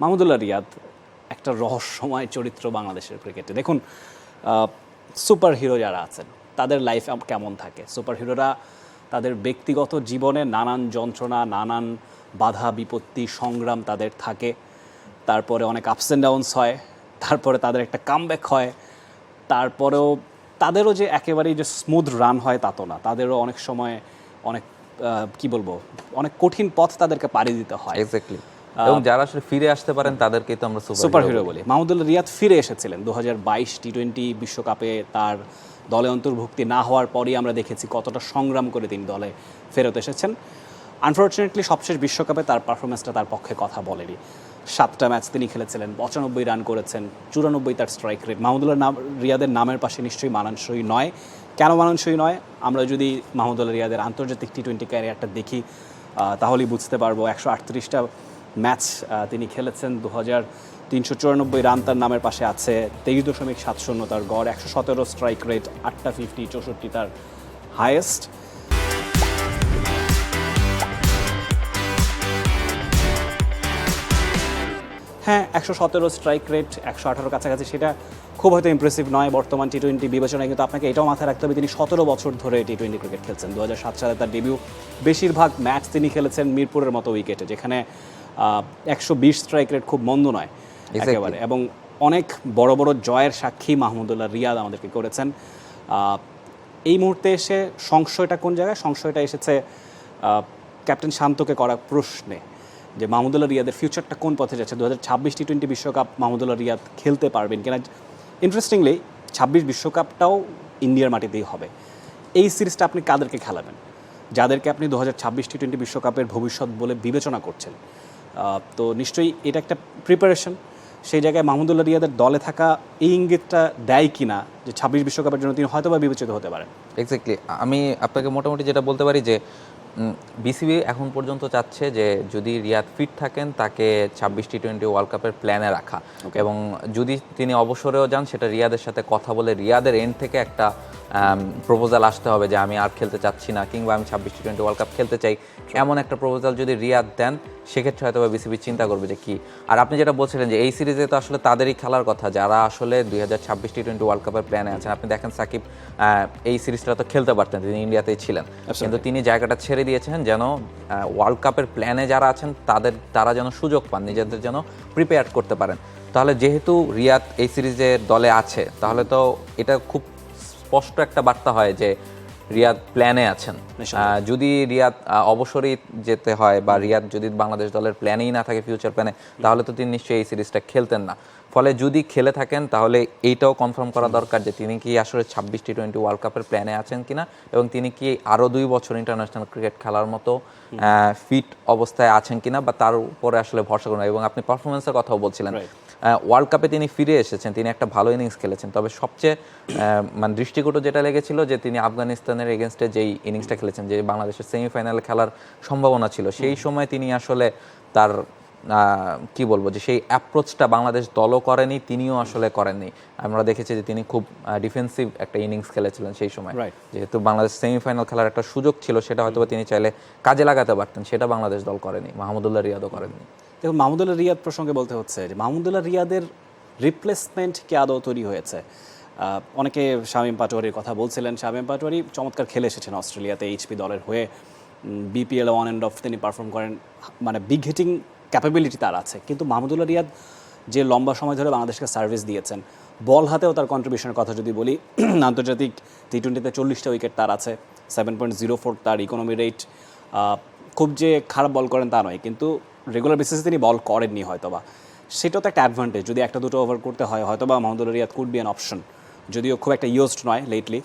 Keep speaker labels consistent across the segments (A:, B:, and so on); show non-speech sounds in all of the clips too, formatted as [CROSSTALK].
A: মাহমুদুল্লাহ রিয়াদ, একটা রহস্যময় চরিত্র বাংলাদেশের ক্রিকেটে। দেখুন সুপার হিরো যারা আছেন, তাদের লাইফ কেমন থাকে? সুপার হিরোরা তাদের ব্যক্তিগত জীবনে নানান যন্ত্রণা, নানান বাধা, বিপত্তি, সংগ্রাম তাদের থাকে। তারপরে অনেক আপস অ্যান্ড ডাউনস হয়, তারপরে তাদের একটা কামব্যাক হয়। তারপরেও তাদেরও যে একেবারেই যে স্মুথ রান হয় তা তো না। তাদেরও অনেক সময় অনেক কি বলব, অনেক কঠিন পথ তাদেরকে পাড়ি দিতে হয়।
B: এক্স্যাক্টলি এবং যারা আসলে ফিরে আসতে পারেন তাদেরকেই তো আমরা
A: সুপার হিরো বলি। মাহমুদুল্লাহ রিয়াদ ফিরে এসেছিলেন। দু হাজার বাইশ টি টোয়েন্টি বিশ্বকাপে তার দলে অন্তর্ভুক্তি না হওয়ার পরই আমরা দেখেছি কতটা সংগ্রাম করে তিনি দলে ফেরত এসেছেন। আনফর্চুনেটলি সবশেষ বিশ্বকাপে তার পারফরমেন্সটা তার পক্ষে কথা বলেনি। সাতটা ম্যাচ তিনি খেলেছিলেন পঁচানব্বই রান করেছেন চুরানব্বই তার স্ট্রাইক রেট মাহমুদুল্লাহ নাম রিয়াদের নামের পাশে নিশ্চয়ই মানানসই নয়। কেন মানানসই নয়? আমরা যদি মাহমুদুল্লাহ রিয়াদের আন্তর্জাতিক টি টোয়েন্টি ক্যারিয়ারটা দেখি তাহলেই বুঝতে পারব। একশো আটত্রিশটা ম্যাচ তিনি খেলেছেন দু হাজার তিনশো চুরানব্বই রান তার নামের পাশে আছে। তেইশ দশমিক সাত শূন্য তার গড়, একশো সতেরো স্ট্রাইক রেট আটটা ফিফটি চৌষট্টি তার হায়েস্ট হ্যাঁ একশো সতেরো স্ট্রাইক রেট একশো আঠারো কাছাকাছি সেটা খুব হয়তো ইমপ্রেসিভ নয়। বর্তমান টি টোয়েন্টি বিবেচনায় কিন্তু আপনাকে এটাও মাথায় রাখতে হবে তিনি সতেরো বছর ধরে টি টোয়েন্টি ক্রিকেট খেলছেন। দু সাত সালে তার ডেবিউ বেশিরভাগ ম্যাচ তিনি খেলেছেন মিরপুরের মতো উইকেটে যেখানে একশো বিশ স্ট্রাইক রেট খুব মন্দ নয় একেবারে। এবং অনেক বড় বড় জয়ের সাক্ষী মাহমুদুল্লাহ রিয়াদ আমাদেরকে করেছেন। এই মুহূর্তে এসে সংশয়টা কোন জায়গায়? সংশয়টা এসেছে ক্যাপ্টেন শান্তকে করা প্রশ্নে। যে মাহমুদুল্লাহ রিয়াদের ফিউচারটা কোন পথে যাচ্ছে? দু হাজার ছাব্বিশ টি টোয়েন্টি বিশ্বকাপ মাহমুদুল্লাহ রিয়াদ খেলতে পারবেন কিনা? ইন্টারেস্টিংলি ছাব্বিশ বিশ্বকাপটাও ইন্ডিয়ার মাটিতেই হবে। এই সিরিজটা আপনি কাদেরকে খেলাবেন? যাদেরকে আপনি দু হাজার ছাব্বিশ টি টোয়েন্টি বিশ্বকাপের ভবিষ্যৎ বলে বিবেচনা করছেন? তো নিশ্চয়ই এটা একটা প্রিপারেশন সেই জায়গায় মাহমুদুল্লাহ রিয়াদের দলে থাকা এই ইঙ্গিতটা দেয় কিনা? যে ছাব্বিশ বিশ্বকাপের জন্য তিনি হয়তোবা বিবেচিত হতে পারেন।
B: এক্স্যাক্টলি আমি আপনাকে মোটামুটি যেটা বলতে পারি যে বিসিবি এখন পর্যন্ত চাচ্ছে যে যদি রিয়াদ ফিট থাকেন তাকে ছাব্বিশ টি টোয়েন্টি ওয়ার্ল্ড কাপের প্ল্যানে রাখা। এবং যদি তিনি অবসরেও যান সেটা রিয়াদের সাথে কথা বলে রিয়াদের এন্ড থেকে একটা প্রপোজাল আসতে হবে যে আমি আর খেলতে চাচ্ছি না কিংবা আমি ছাব্বিশ টি টোয়েন্টি ওয়ার্ল্ড কাপ খেলতে চাই। এমন একটা প্রপোজাল যদি রিয়াদ দেন সেক্ষেত্রে হয়তো বিসিবি চিন্তা করবে যে কি। আর আপনি যেটা বলছিলেন যে এই সিরিজে তো আসলে তাদেরই খেলার কথা যারা আসলে দুই হাজার ছাব্বিশ টি টোয়েন্টি ওয়ার্ল্ড কাপের প্ল্যানে আছেন। আপনি দেখেন সাকিব এই সিরিজটা তো খেলতে পারতেন তিনি ইন্ডিয়াতেই ছিলেন। কিন্তু তিনি জায়গাটা ছেড়ে দিয়েছেন যেন ওয়ার্ল্ড কাপের প্ল্যানে যারা আছেন তাদের তারা যেন সুযোগ পান নিজেদের যেন প্রিপেয়ার করতে পারেন। তাহলে যেহেতু রিয়াদ এই সিরিজের দলে আছে তাহলে তো এটা খুব স্পষ্ট একটা বার্তা হয় যে রিয়াদ প্ল্যানে আছেন। যদি রিয়াদ অবসরই যেতে হয় বা রিয়াদ যদি বাংলাদেশ দলের প্ল্যানেই না থাকে ফিউচার প্ল্যানে তাহলে তো তিনি নিশ্চয়ই এই সিরিজটা খেলতেন না। ফলে যদি খেলে থাকেন তাহলে এইটাও কনফার্ম করা দরকার যে তিনি কি আসলে ছাব্বিশ টি টোয়েন্টি ওয়ার্ল্ড কাপের প্ল্যানে আছেন কিনা এবং তিনি কি আরও দুই বছর ইন্টারন্যাশনাল ক্রিকেট খেলার মতো ফিট অবস্থায় আছেন কিনা বা তার উপরে আসলে ভরসা করেন এবং আপনি পারফরমেন্সের কথাও বলছিলেন. ওয়ার্ল্ড কাপে তিনি ফিরে এসেছেন তিনি একটা ভালো ইনিংস খেলেছেন। তবে সবচেয়ে মানে দৃষ্টিকটু যেটা লেগেছিল যে তিনি আফগানিস্তানের এগেনস্টে যেই ইনিংসটা খেলেছেন যে বাংলাদেশের সেমিফাইনালে খেলার সম্ভাবনা ছিল সেই সময় তিনি আসলে তার কি বলব যে সেই অ্যাপ্রোচটা বাংলাদেশ দলও করেনি তিনিও আসলে করেননি। আমরা দেখেছি যে তিনি খুব ডিফেন্সিভ একটা ইনিংস খেলেছিলেন সেই সময়. যেহেতু বাংলাদেশ সেমিফাইনাল খেলার একটা সুযোগ ছিল সেটা হয়তো তিনি চাইলে কাজে লাগাতে পারতেন সেটা বাংলাদেশ দল করেনি মাহমুদুল্লাহ রিয়াদও করেননি।
A: দেখুন মাহমুদুল্লাহ রিয়াদ প্রসঙ্গে বলতে হচ্ছে যে, মাহমুদুল্লাহ রিয়াদের রিপ্লেসমেন্ট কে আদৌ তৈরি হয়েছে? অনেকে শামীম পাটোয়ারির কথা বলছিলেন। শামীম পাটোয়ারি চমৎকার খেলে এসেছেন অস্ট্রেলিয়াতে এইচপি দলের হয়ে। বিপিএল ওয়ান অ্যান্ড অফ তিনি পারফর্ম করেন। মানে বিগ হিটিং ক্যাপাবিলিটি তার আছে। কিন্তু মাহমুদুল্লাহ রিয়াদ যে লম্বা সময় ধরে বাংলাদেশকে সার্ভিস দিয়েছেন, বল হাতেও তার কন্ট্রিবিউশনের কথা যদি বলি, [CLEARS THROAT] আন্তর্জাতিক টি টোয়েন্টিতে চল্লিশটা উইকেট তার আছে। সেভেন পয়েন্ট জিরো ফোর তার ইকোনমি রেট খুব যে খারাপ বল করেন তা নয়। কিন্তু রেগুলার বেসিসে তিনি বল করেননি হয়তোবা। সেটাও তো একটা অ্যাডভান্টেজ যদি একটা দুটো ওভার করতে হয় হয়তোবা Mahmudul Riyad could be an option যদিও খুব একটা ইউজড নয় লেটলি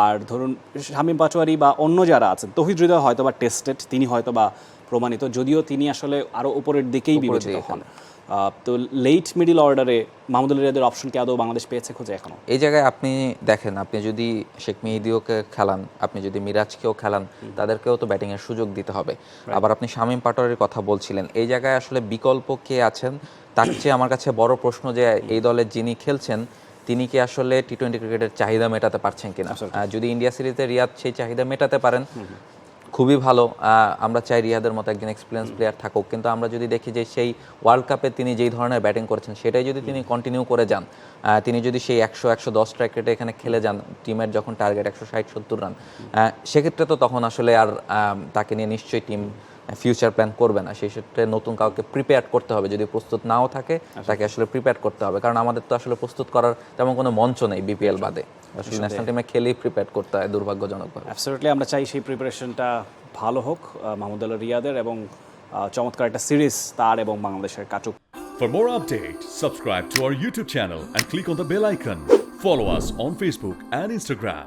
A: আর ধরুন শামীম পাটোয়ারি বা অন্য যারা আছেন তহিদ হৃদয় হয়তো বা টেস্টেড তিনি হয়তো বা প্রমাণিত যদিও তিনি আসলে আরও উপরের দিকেই বিবেচিত হন। তো লেট মিডিল অর্ডারে মাহমুদুল রিয়াদের অপশন কি আদৌ বাংলাদেশ পেয়েছে খুঁজে এখনও?
B: এই জায়গায় আপনি দেখেন আপনি যদি শেখ মেহিদিওকে খেলান আপনি যদি মিরাজকেও খেলান তাদেরকেও তো ব্যাটিংয়ের সুযোগ দিতে হবে। আবার আপনি শামীম পাটোয়ারির কথা বলছিলেন এই জায়গায় আসলে বিকল্প কে আছেন? তার চেয়ে আমার কাছে বড় প্রশ্ন যে এই দলের যিনি খেলছেন তিনি কি আসলে টি টোয়েন্টি ক্রিকেটের চাহিদা মেটাতে পারছেন কিনা? যদি ইন্ডিয়া সিরিজে রিয়াদ সেই চাহিদা মেটাতে পারেন খুবই ভালো আমরা চাই রিয়াদের মতো একজন এক্সপিরিয়েন্স প্লেয়ার থাকুক। কিন্তু আমরা যদি দেখি যে সেই ওয়ার্ল্ড কাপে তিনি যেই ধরনের ব্যাটিং করেছেন, সেটাই যদি তিনি কন্টিনিউ করে যান তিনি যদি সেই একশো একশো দশ ট্র্যাকেটে এখানে খেলে যান টিমের যখন টার্গেট একশো ষাট, সত্তর রান সেক্ষেত্রে তো তখন আসলে আর তাকে নিয়ে নিশ্চয়ই টিম ফিউচার প্ল্যান করবে না সেই ক্ষেত্রে নতুন কাউকে প্রিপেয়ার করতে হবে। যদি প্রস্তুত নাও থাকে তাকে আসলে প্রিপেয়ার করতে হবে। কারণ আমাদের তো আসলে প্রস্তুত করার তেমন কোনো মঞ্চ নেই বিপিএল বাদে। আসলে ন্যাশনাল টিমে খেলেই প্রিপেয়ার করতে হয় দুর্ভাগ্যজনকভাবে।
A: অ্যাবসলিউটলি আমরা চাই সেই প্রিপারেশনটা ভালো হোক মাহমুদুল্লাহ রিয়াদের এবং আহ, চমৎকার একটা সিরিজ তার এবং বাংলাদেশের কাটুক।
C: For more updates, subscribe to our YouTube channel and click on the bell icon. Follow us on Facebook and Instagram.